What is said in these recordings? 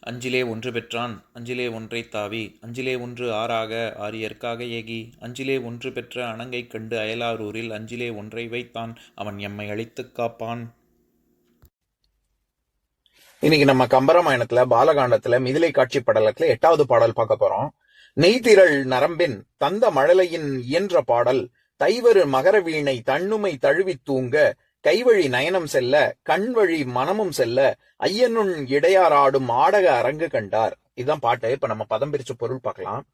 அஞ்சிலே ஒன்று பெற்றான் அஞ்சிலே ஒன்றை தாவி அஞ்சிலே ஒன்று ஆறாக ஆரியற்காக ஏகி அஞ்சிலே ஒன்று பெற்ற அணங்கை கண்டு அயலாரூரில் அஞ்சிலே ஒன்றை வைத்தான் அவன் எம்மை அழித்துக் காப்பான். இன்னைக்கு நம்ம கம்பராமாயணத்துல பாலகாண்டத்துல மிதிலை காட்சி படலத்துல எட்டாவது பாடல் பார்க்க போறோம். நெய்திரள் நரம்பின் தந்த மழலையின் இயன்ற பாடல் தைவரு மகர வீணை தன்னுமை தழுவித் தூங்க கைவழி நயனம் செல்ல கண்வழி மனமும் செல்ல ஐயனுன் இடையாராடும் ஆடக அரங்கு கண்டார். இதுதான் பாட்டு. இப்ப நம்ம பதம் பிரிச்சு பொருள் பார்க்கலாம்.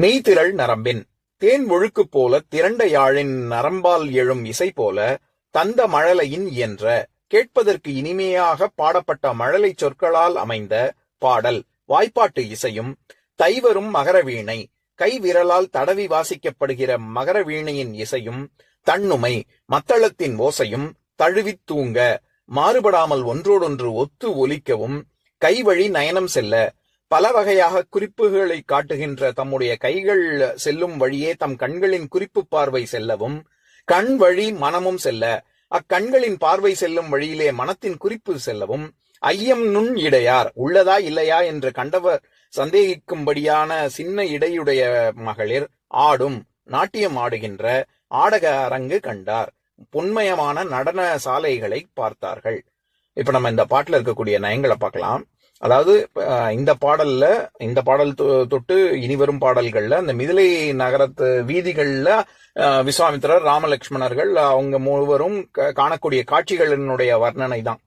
நெய்திரள் நரம்பின். தேன் ஒழுக்கு போல திரண்ட யாழின் நரம்பால் எழும் இசை போல தந்த மழலையின் என்ற கேட்பதற்கு இனிமையாக பாடப்பட்ட மழலை சொற்களால் அமைந்த பாடல் வாய்ப்பாட்டு இசையும் தைவரும் மகர வீணை கை விரலால் தடவி வாசிக்கப்படுகிற மகர வீணையின் இசையும் தன்னுமை மத்தளத்தின் ஓசையும் தழுவித் தூங்க மாறுபடாமல் ஒன்றோடொன்று ஒத்து ஒலிக்கவும் கைவழி நயனம் செல்ல பல வகையாக குறிப்புகளை காட்டுகின்ற தம்முடைய கைகள் செல்லும் வழியே தம் கண்களின் குறிப்பு பார்வை செல்லவும் கண் வழி மனமும் செல்ல அக்கண்களின் பார்வை செல்லும் வழியிலே மனத்தின் குறிப்பு செல்லவும் ஐயம் நுண் இடையார் உள்ளதா இல்லையா என்று கண்டவர் சந்தேகிக்கும்படியான சின்ன இடையுடைய மகளிர் ஆடும் நாட்டியம் ஆடுகின்ற ஆடக அரங்கு கண்டார். பொன்மயமான நடன சாலைகளை பார்த்தார்கள். இப்ப நம்ம இந்த பாட்டுல இருக்கக்கூடிய நயங்களை பார்க்கலாம். அதாவது இந்த பாடல்ல இந்த பாடல் தொ- தொட்டு இனிவரும் பாடல்கள்ல அந்த மிதிலை நகரத்து வீதிகள்ல விஸ்வாமித்ரர் விஸ்வாமித்திரர் ராமலட்சுமணர்கள் அவங்க மூவரும் க- காணக்கூடிய காட்சிகளினுடைய வர்ணனை தான்.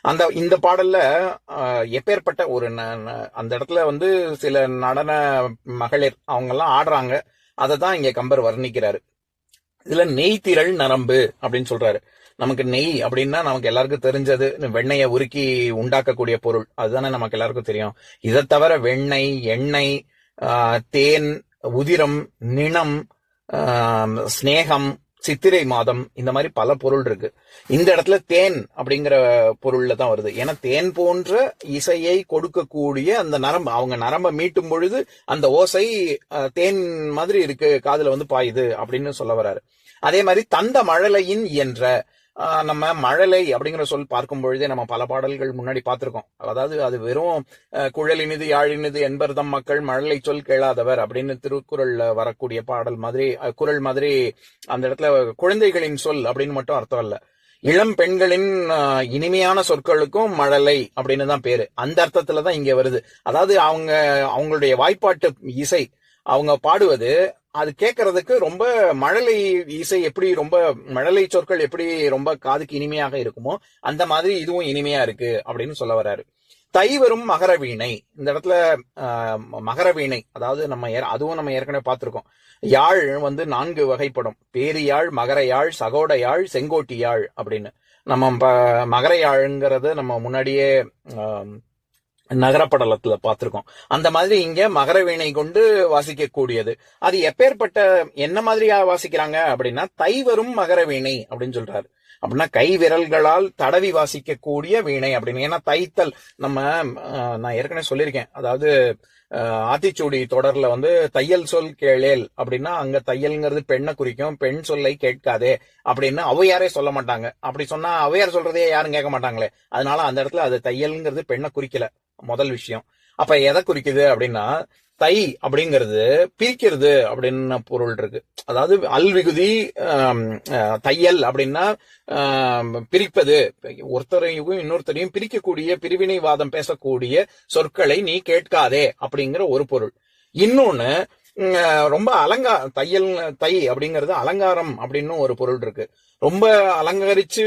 அந்த இந்த பாடல்ல எப்பேற்பட்ட ஒரு ந- அந்த இடத்துல வந்து சில நடன மகளிர் அவங்க எல்லாம் ஆடுறாங்க. அதை தான் இங்க கம்பர் வர்ணிக்கிறாரு. இதுல நெய் திரள் நரம்பு அப்படின்னு சொல்றாரு. நமக்கு நெய் அப்படின்னா நமக்கு எல்லாருக்கும் தெரிஞ்சது வெண்ணெயை உருக்கி உண்டாக்கக்கூடிய பொருள். அதுதானே நமக்கு எல்லாருக்கும் தெரியும். இதை தவிர வெண்ணெய் எண்ணெய் தேன் உதிரம் நிணம் ஸ்னேகம் ஸ்நேகம் சித்திரை மாதம் இந்த மாதிரி பல பொருள் இருக்கு. இந்த இடத்துல தேன் அப்படிங்கிற பொருள்ல தான் வருது. ஏன்னா தேன் போன்ற இசையை கொடுக்கக்கூடிய அந்த நரம்பு அவங்க நரம்பை மீட்டும் பொழுது அந்த ஓசை தேன் மாதிரி இருக்கு காதுல வந்து பாயுது அப்படின்னு சொல்ல வராரு அதே மாதிரி தந்த மழலையின் என்ற நம்ம மழலை அப்படிங்கிற சொல் பார்க்கும் பொழுதே நம்ம பல பாடல்கள் முன்னாடி பார்த்திருக்கோம். அதாவது அது வெறும் குழலினிது யாழினிது என்பர்தம் மக்கள் மழலை சொல் கேளாதவர் அப்படின்னு திருக்குறள்ல வரக்கூடிய பாடல் மாதிரி குரல் மாதிரி அந்த இடத்துல குழந்தைகளின் சொல் அப்படின்னு மட்டும் அர்த்தம் இல்ல. இளம் பெண்களின் இனிமையான சொற்களுக்கும் மழலை அப்படின்னு தான் பேரு. அந்த அர்த்தத்துல தான் இங்க வருது. அதாவது அவங்க அவங்களுடைய வாய்ப்பாட்டு இசை அவங்க பாடுவது அது கேட்கறதுக்கு ரொம்ப மழலை இசை எப்படி ரொம்ப மழலை சொற்கள் எப்படி ரொம்ப காதுக்கு இனிமையாக இருக்குமோ அந்த மாதிரி இதுவும் இனிமையா இருக்கு அப்படின்னு சொல்ல வர்றாரு. தைவரும் மகர வீணை. இந்த இடத்துல ஆஹ், மகர வீணை. அதாவது நம்ம அதுவும் நம்ம ஏற்கனவே பார்த்துருக்கோம். யாழ் வந்து நான்கு வகைப்படும். பேரியாழ் மகர யாழ் சகோட யாழ் செங்கோட்டி யாழ் அப்படின்னு. நம்ம ப- மகர யாழ்ங்கிறது நம்ம முன்னாடியே நகரப்படலத்துல பார்த்திருக்கோம் அந்த மாதிரி இங்க மகர வீணை கொண்டு வாசிக்கக்கூடியது. அது எப்பேற்பட்ட என்ன மாதிரியா வாசிக்கிறாங்க அப்படின்னா தைவரும் மகர வீணை அப்படின்னு சொல்றாரு. அப்படின்னா கை விரல்களால் தடவி வாசிக்கக்கூடிய வீணை அப்படின்னு. ஏன்னா தைத்தல் நம்ம அஹ், நான் ஏற்கனவே சொல்லியிருக்கேன். அதாவது ஆத்திச்சூடி தொடர்ல வந்து தையல் சொல் கேளேல் அப்படின்னா அங்க தையல்ங்கிறது பெண்ணை குறிக்கும் பெண் சொல்லை கேட்காதே அப்படின்னு ஔவையாரே சொல்ல மாட்டாங்க. அப்படி சொன்னா அவையார் சொல்றதே யாரும் கேட்க மாட்டாங்களே. அதனால அந்த இடத்துல அது தையல்ங்கிறது பெண்ணை குறிக்கல. முதல் விஷயம். அப்ப எதை குறிக்குது அப்படின்னா தை அப்படிங்கிறது பிரிக்கிறது அப்படின்னு பொருள் இருக்கு. அதாவது அல்விகுதி அஹ், தையல் அப்படின்னா பிரிப்பது. ஒருத்தரையும் இன்னொருத்தரையும் பிரிக்கக்கூடிய பிரிவினைவாதம் பேசக்கூடிய சொற்களை நீ கேட்காதே அப்படிங்கிற ஒரு பொருள். இன்னொன்னு ரொம்ப அலங்கா தையல் தை அப்படிங்கிறது அலங்காரம் அப்படின்னு ஒரு பொருள் இருக்கு. ரொம்ப அலங்கரிச்சு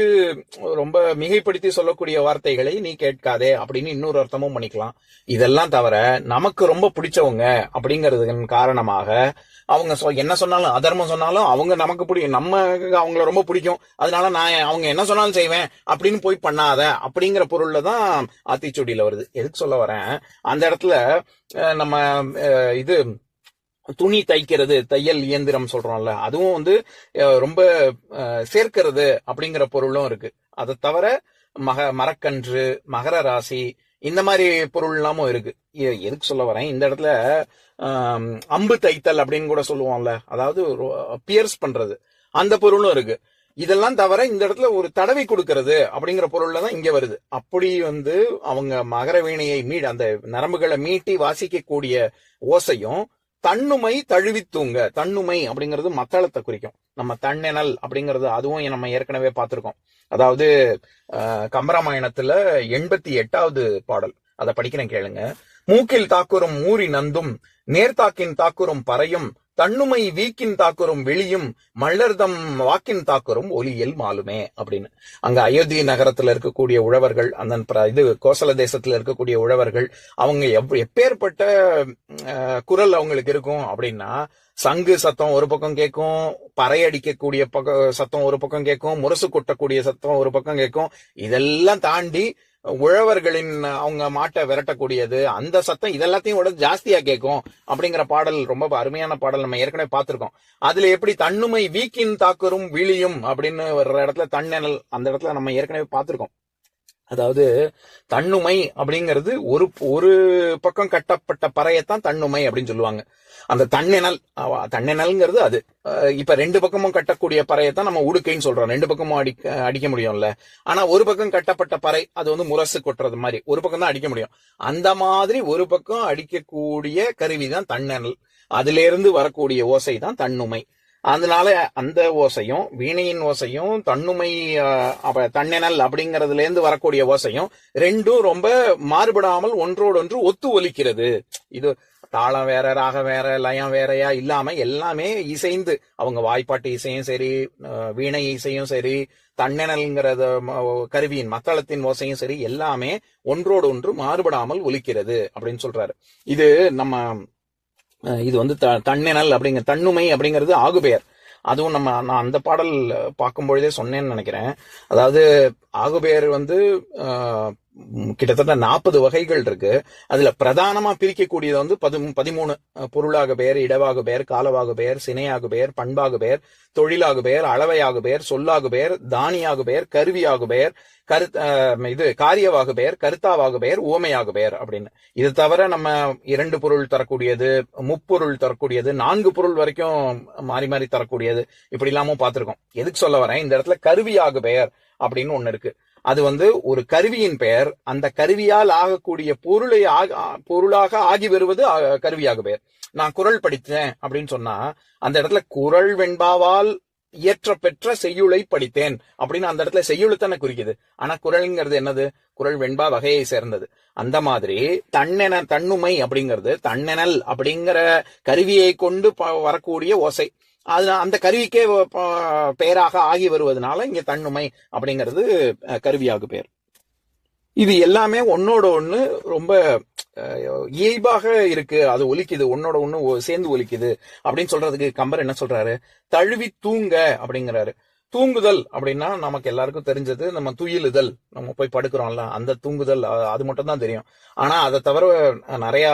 ரொம்ப மிகைப்படுத்தி சொல்லக்கூடிய வார்த்தைகளை நீ கேட்காதே அப்படின்னு இன்னொரு அர்த்தமும் பண்ணிக்கலாம். இதெல்லாம் தவிர நமக்கு ரொம்ப பிடிச்சவங்க அப்படிங்கிறதுக்கு காரணமாக அவங்க சொ- என்ன சொன்னாலும் அதர்மம் சொன்னாலும் அவங்க நமக்கு பிடிக்கும் நம்ம அவங்கள ரொம்ப பிடிக்கும். அதனால நான் அவங்க என்ன சொன்னாலும் செய்வேன் அப்படின்னு போய் பண்ணாத அப்படிங்கிற பொருள்ல தான் ஆத்திச்சூடியில வருது. எதுக்கு சொல்ல வரேன்? அந்த இடத்துல நம்ம இது துணி தைக்கிறது தையல் இயந்திரம் சொல்றோம்ல அதுவும் வந்து ரொம்ப சேர்க்கிறது அப்படிங்கிற பொருளும் இருக்கு. அதை தவிர மக மரக்கன்று மகர ராசி இந்த மாதிரி பொருள் எல்லாமும் இருக்கு. எ- எதுக்கு சொல்ல வரேன்? இந்த இடத்துல அம்பு தைத்தல் அப்படின்னு கூட சொல்லுவோம்ல அதாவது பியர்ஸ் பண்றது அந்த பொருளும் இருக்கு. இதெல்லாம் தவிர இந்த இடத்துல ஒரு தடவை கொடுக்கறது அப்படிங்கிற பொருள்ல தான் இங்க வருது. அப்படி வந்து அவங்க மகர வீணையை மீட் அந்த நரம்புகளை மீட்டி வாசிக்கக்கூடிய ஓசையும் தன்னுமை தழுவி தூங்க தன்னுமை அப்படிங்கிறது மத்தளத்தை குறிக்கும். நம்ம தன்னெனல் அப்படிங்கிறது அதுவும் நம்ம ஏற்கனவே பார்த்திருக்கோம். அதாவது கம்பராமாயணத்துல எண்பத்தி எட்டாவது பாடல். அதை படிக்கிறேன் கேளுங்க. மூக்கில் தாக்குறும் மூரி நந்தும் நேர்த்தாக்கின் தாக்குறும் பறையும் தன்னுமை வீக்கின் தாக்குறும் வெளியும் மல்லர்தம் வாக்கின் தாக்குறும் ஒலியல் மாலுமே அப்படின்னு. அங்க அயோத்தி நகரத்துல இருக்கக்கூடிய உழவர்கள் அந்த இது கோசல தேசத்துல இருக்கக்கூடிய உழவர்கள் அவங்க எவ் எப்பேற்பட்ட குரல் அவங்களுக்கு இருக்கும் அப்படின்னா சங்கு சத்தம் ஒரு பக்கம் கேட்கும் பறை அடிக்கக்கூடிய பக்கம் சத்தம் ஒரு பக்கம் கேட்கும் முரசு கொட்டக்கூடிய சத்தம் ஒரு பக்கம் கேட்கும் இதெல்லாம் தாண்டி உழவர்களின் அவங்க மாட்டை விரட்டக்கூடியது அந்த சத்தம் இதெல்லாத்தையும் விட ஜாஸ்தியா கேட்கும் அப்படிங்கிற பாடல் ரொம்ப அருமையான பாடல் நம்ம ஏற்கனவே பார்த்திருக்கோம். அதுல எப்படி தன்னுமை வீக்கின் தாக்குறும் விழியும் அப்படின்னு வர்ற இடத்துல தன்னெனல் அந்த இடத்துல நம்ம ஏற்கனவே பார்த்திருக்கோம். அதாவது தன்னுமை அப்படிங்கிறது ஒரு ஒரு பக்கம் கட்டப்பட்ட பறையத்தான் தன்னுமை அப்படின்னு சொல்லுவாங்க. அந்த தன்னெனல் தன்னெனல்ங்கிறது அது. இப்ப ரெண்டு பக்கமும் கட்டக்கூடிய பறையத்தான் நம்ம உடுக்கைன்னு சொல்றோம். ரெண்டு பக்கமும் அடிக்க அடிக்க முடியும்ல. ஆனா ஒரு பக்கம் கட்டப்பட்ட பறை அது வந்து முரசு கொட்டுறது மாதிரி. ஒரு பக்கம் தான் அடிக்க முடியும். அந்த மாதிரி ஒரு பக்கம் அடிக்கக்கூடிய கருவி தான் தன்னெனல் அதுல இருந்து வரக்கூடிய ஓசை தான் தன்னுமை. அதனால அந்த ஓசையும் வீணையின் ஓசையும் தன்னுமை தன்னெனல் அப்படிங்கறதுல இருந்து வரக்கூடிய ஓசையும் ரெண்டும் ரொம்ப மாறுபடாமல் ஒன்றோடொன்று ஒத்து ஒலிக்கிறது. இது தாளம் வேற ராகம் வேற லயம் வேறையா இல்லாம எல்லாமே இசைந்து அவங்க வாய்ப்பாட்டு இசையும் சரி வீணை இசையும் சரி தன்னெனல்ங்கிறத ம- கருவியின் மத்தளத்தின் ஓசையும் சரி எல்லாமே ஒன்றோடு ஒன்று மாறுபடாமல் ஒலிக்கிறது அப்படின்னு சொல்றாரு. இது நம்ம இது வந்து த- தன்னெனல் அப்படிங்கிற தன்னுமை அப்படிங்கிறது ஆகுபெயர் அதுவும் நம்ம நான் அந்த பாடல் பார்க்கும் பொழுதே சொன்னேன்னு நினைக்கிறேன். அதாவது ஆகுபெயர் வந்து கிட்டத்தட்ட நாற்பது வகைகள் இருக்கு. அதுல பிரதானமா பிரிக்கக்கூடியது வந்து பதி பதிமூணு பொருளாக பெயர் இடவாகு பெயர் காலவாகு பெயர் சினையாக பெயர் பண்பாகு பெயர் தொழிலாகு பெயர் அளவையாக பெயர் சொல்லாகு பெயர் தானியாகு பெயர் கருவியாகு பெயர் கரு இது காரியவாக பெயர் கருத்தாவாக பெயர் ஓமையாக பெயர் அப்படின்னு. இது தவிர நம்ம இரண்டு பொருள் தரக்கூடியது முப்பொருள் தரக்கூடியது நான்கு பொருள் வரைக்கும் மாறி மாறி தரக்கூடியது. இப்படி இல்லாமல் பார்த்திருக்கோம். எதுக்கு சொல்ல வரேன்? இந்த இடத்துல கருவியாக பெயர் அப்படின்னு ஒன்னு இருக்கு. அது வந்து ஒரு கருவியின் பெயர். அந்த கருவியால் ஆகக்கூடிய பொருளை ஆக- பொருளாக ஆகி வருவது கருவியாக பெயர். நான் குரல் படித்தேன் அப்படின்னு சொன்னா அந்த இடத்துல குரல் வெண்பாவால் இயற்ற பெற்ற செய்யுளை படித்தேன் அப்படின்னு அந்த இடத்துல செய்யுளத்தான குறிக்குது. ஆனா குரல்ங்கிறது என்னது? குரல் வெண்பா வகையை சேர்ந்தது. அந்த மாதிரி தன்னென தன்னுமை அப்படிங்கிறது தன்னெனல் அப்படிங்கிற கருவியை கொண்டு ப- வரக்கூடிய ஓசை. அது அந்த கருவிக்கே பெயராக ஆகி வருவதனால இங்க தன்னுமை அப்படிங்கிறது கருவியாக பெயர் இது எல்லாமே ஒன்னோட ஒண்ணு ரொம்ப இயல்பாக இருக்கு. அது ஒலிக்குது. ஒன்னோட ஒண்ணு ஒ- சேர்ந்து ஒலிக்குது. அப்படின்னு சொல்றதுக்கு கம்பர் என்ன சொல்றாரு? தழுவி தூங்க அப்படிங்கிறாரு. தூங்குதல் அப்படின்னா நமக்கு எல்லாருக்கும் தெரிஞ்சது நம்ம துயிலுதல். நம்ம போய் படுக்கிறோம்ல அந்த தூங்குதல் அது மட்டும் தான் தெரியும். ஆனா அதை தவிர நிறைய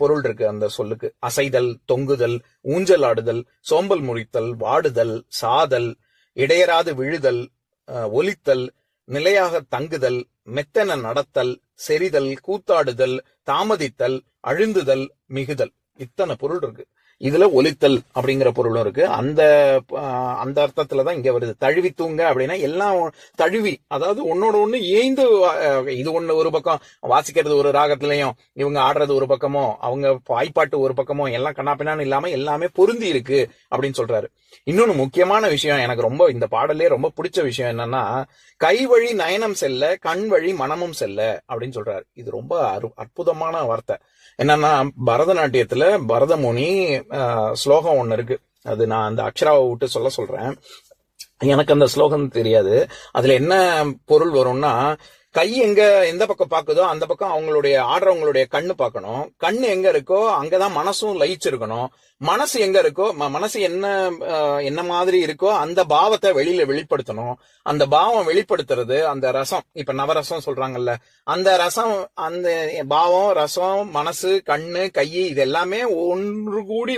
பொருள் இருக்கு அந்த சொல்லுக்கு. அசைதல் தொங்குதல் ஊஞ்சல் ஆடுதல் சோம்பல் முறித்தல் வாடுதல் சாதல் இடையராது விழுதல் அஹ், ஒலித்தல் நிலையாக தங்குதல் மெத்தன நடத்தல் செறிதல் கூத்தாடுதல் தாமதித்தல் அழுந்துதல் மிகுதல். இத்தனை பொருள் இருக்கு. இதுல ஒலித்தல் அப்படிங்கிற பொருளும் இருக்கு. அந்த அந்த அர்த்தத்துல தான் இங்க வருது. தழுவி தூங்க அப்படின்னா எல்லாம் தழுவி அதாவது ஒன்னோட ஒண்ணு ஏய்ந்து இது ஒண்ணு ஒரு பக்கம் வாசிக்கிறது ஒரு ராகத்திலையும் இவங்க ஆடுறது ஒரு பக்கமோ அவங்க வாய்ப்பாட்டு ஒரு பக்கமோ எல்லாம் கண்ணாப்பின்னான்னு இல்லாம எல்லாமே பொருந்தி இருக்கு அப்படின்னு சொல்றாரு. இன்னொன்னு முக்கியமான விஷயம் எனக்கு ரொம்ப இந்த பாடலே ரொம்ப பிடிச்ச விஷயம் என்னன்னா கை வழி நயனம் செல்ல கண் வழி மனமும் செல்ல அப்படின்னு சொல்றாரு. இது ரொம்ப அரு- அற்புதமான வார்த்தை. என்னன்னா பரதநாட்டியத்துல பரதமுனி ஸ்லோகம் ஒன்று இருக்கு. அது நான் அந்த அக்ஷராவை விட்டு சொல்ல சொல்றேன். எனக்கு அந்த ஸ்லோகம் தெரியாது. அதுல என்ன பொருள் வரும்னா கை எங்க எந்த பக்கம் பாக்குதோ அந்த பக்கம் அவங்களுடைய ஆடுறவங்களுடைய கண்ணு பார்க்கணும். கண்ணு எங்க இருக்கோ அங்கதான் மனசும் லயிச்சிருக்கணும். மனசு எங்க இருக்கோ ம- மனசு என்ன என்ன மாதிரி இருக்கோ அந்த பாவத்தை வெளியில வெளிப்படுத்தணும். அந்த பாவம் வெளிப்படுத்துறது அந்த ரசம். இப்ப நவரசம் சொல்றாங்கல்ல. அந்த ரசம் அந்த பாவம் ரசம் மனசு கண்ணு கை இது எல்லாமே ஒன்று கூடி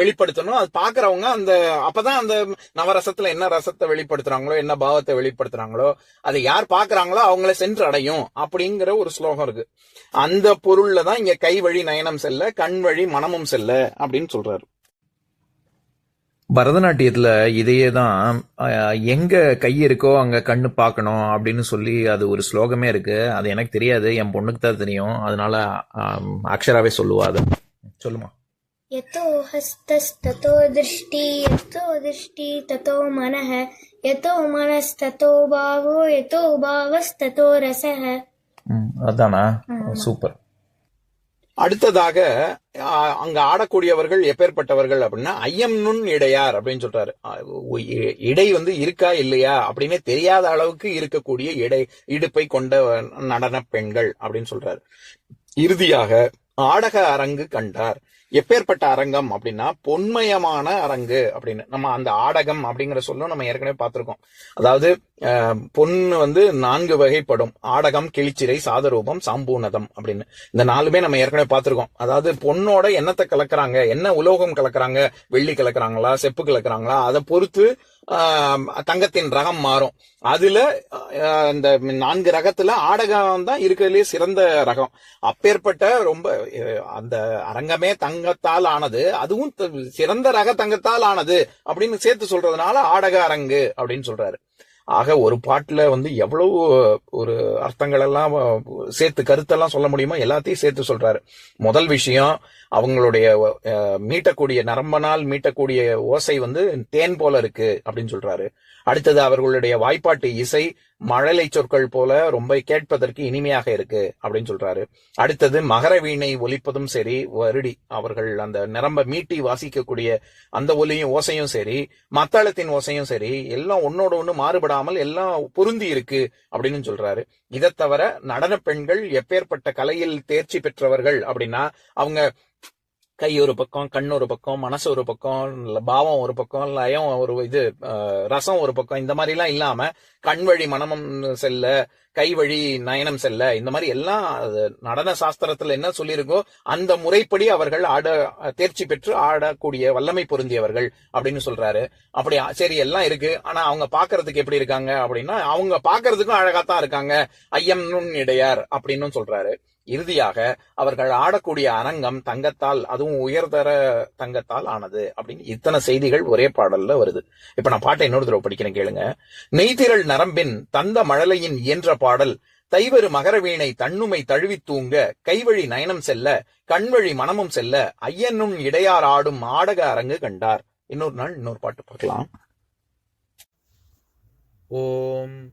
வெளிப்படுத்தணும். அது பாக்குறவங்க அந்த அப்பதான் அந்த நவரசத்துல என்ன ரசத்தை வெளிப்படுத்துறாங்களோ என்ன பாவத்தை வெளிப்படுத்துறாங்களோ அதை யார் பாக்குறாங்களோ அவங்கள சென்று அடையும் அப்படிங்கிற ஒரு ஸ்லோகம் இருக்கு. அந்த பொருள்ல தான் இங்க கை வழி நயனம் செல்ல கண் வழி மனமும் செல்ல அப்படின்னு சொல்றாரு பரதநாட்டியத்தில் இதையே தான் எங்கே கை இருக்கோ அங்கே கண்ணு பார்க்கணும் அப்படின்னு சொல்லி அது ஒரு ஸ்லோகமே இருக்கு. அது எனக்கு தெரியாது. என் பொண்ணுக்கு தான் தெரியும். அதனால அக்ஷராவே சொல்லுவா அது. சொல்லுமா? எத்தோ ஹஸ்தஸ்தோ திருஷ்டி எத்தோ திருஷ்டி தத்தோ மனஹ எதோ மனஸ்தோ பாவோ எத்தோ பாவஸ்தோ ரசஹ. அதானா? சூப்பர். அடுத்ததாக அங்க ஆடக்கூடியவர்கள் எப்பேற்பட்டவர்கள் அப்படின்னா ஐயம் நுண் இடையார் அப்படின்னு சொல்றாரு. இ- இடை வந்து இருக்கா இல்லையா அப்படின்னே தெரியாத அளவுக்கு இருக்கக்கூடிய இடை இடுப்பை கொண்ட நடன பெண்கள் அப்படின்னு சொல்றாரு. இறுதியாக ஆடக அரங்கு கண்டார். எப்பேற்பட்ட அரங்கம் அப்படின்னா பொன்மயமான அரங்கு அப்படின்னு. நம்ம அந்த ஆடகம் அப்படிங்கிற சொல்லும் நம்ம ஏற்கனவே பார்த்துருக்கோம். அதாவது அஹ், பொண்ணு வந்து நான்கு வகைப்படும். ஆடகம் கிளிச்சிறை சாதரூபம் சாம்பூனதம் அப்படின்னு. இந்த நாலுமே நம்ம ஏற்கனவே பார்த்துருக்கோம். அதாவது பொண்ணோட என்னத்தை கலக்குறாங்க. என்ன உலோகம் கலக்குறாங்க? வெள்ளி கலக்குறாங்களா? செப்பு கலக்குறாங்களா? அதை பொறுத்து ஆஹ், தங்கத்தின் ரகம் மாறும். அதுல இந்த நான்கு ரகத்துல ஆடகம் தான் இருக்கிறதுலே சிறந்த ரகம். அப்பேற்பட்ட ரொம்ப அந்த அரங்கமே தங்கத்தால் ஆனது அதுவும் சிறந்த ரக தங்கத்தால் ஆனது அப்படின்னு சேர்த்து சொல்றதுனால ஆடக அரங்கு அப்படின்னு சொல்றாரு. ஆக ஒரு பாட்டுல வந்து எவ்வளவு ஒரு அர்த்தங்கள் எல்லாம் சேர்த்து கருத்தெல்லாம் சொல்ல முடியுமோ எல்லாத்தையும் சேர்த்து சொல்றாரு. முதல் விஷயம் அவங்களுடைய மீட்டக்கூடிய நரம்பனால் மீட்டக்கூடிய ஓசை வந்து தேன் போல இருக்கு அப்படின்னு சொல்றாரு. அடுத்தது அவர்களுடைய வாய்ப்பாட்டு இசை மழலை சொற்கள் போல ரொம்ப கேட்பதற்கு இனிமையாக இருக்கு அப்படின்னு சொல்றாரு. அடுத்தது மகர வீணை ஒலிப்பதும் சரி வருடி அவர்கள் அந்த நிரம்ப மீட்டி வாசிக்கக்கூடிய அந்த ஒலியும் ஓசையும் சரி மத்தளத்தின் ஓசையும் சரி எல்லாம் ஒன்னோட ஒண்ணு மாறுபடாமல் எல்லாம் பொருந்தி இருக்கு அப்படின்னு சொல்றாரு. இதை தவிர நடன பெண்கள் எப்பேற்பட்ட கலையில் தேர்ச்சி பெற்றவர்கள் அப்படின்னா அவங்க கை ஒரு பக்கம் கண் ஒரு பக்கம் மனசு ஒரு பக்கம் பாவம் ஒரு பக்கம் லயம் ஒரு இது ரசம் ஒரு பக்கம் இந்த மாதிரி எல்லாம் இல்லாம கண் வழி மனமும் செல்ல கை வழி நயனம் செல்ல இந்த மாதிரி எல்லாம் நடன சாஸ்திரத்துல என்ன சொல்லியிருக்கோ அந்த முறைப்படி அவர்கள் ஆட தேர்ச்சி பெற்று ஆடக்கூடிய வல்லமை பொருந்தியவர்கள் அப்படின்னு சொல்றாரு. அப்படி சரி எல்லாம் இருக்கு. ஆனா அவங்க பாக்குறதுக்கு எப்படி இருக்காங்க அப்படின்னா அவங்க பாக்குறதுக்கும் அழகாத்தான் இருக்காங்க. ஐயம் நுண் இடையார் அப்படின்னு சொல்றாரு. இறுதியாக அவர்கள் ஆடக்கூடிய அரங்கம் தங்கத்தால் அதுவும் உயர்தர தங்கத்தால் ஆனது அப்படின்னு இத்தனை செய்திகள் ஒரே பாடல்ல வருது. இப்ப நான் பாட்டை இன்னொரு தடவை படிக்கிறேன் கேளுங்க. நெய்திரள் நரம்பின் தந்த மழலையின் இயன்ற பாடல் தைவரு மகரவீணை தன்னுமை தழுவி தூங்க கைவழி நயனம் செல்ல கண்வழி மனமும் செல்ல ஐயனும் இடையார் ஆடும் ஆடக அரங்கு கண்டார். இன்னொரு நாள் இன்னொரு பாட்டு பார்க்கலாம். ஓம்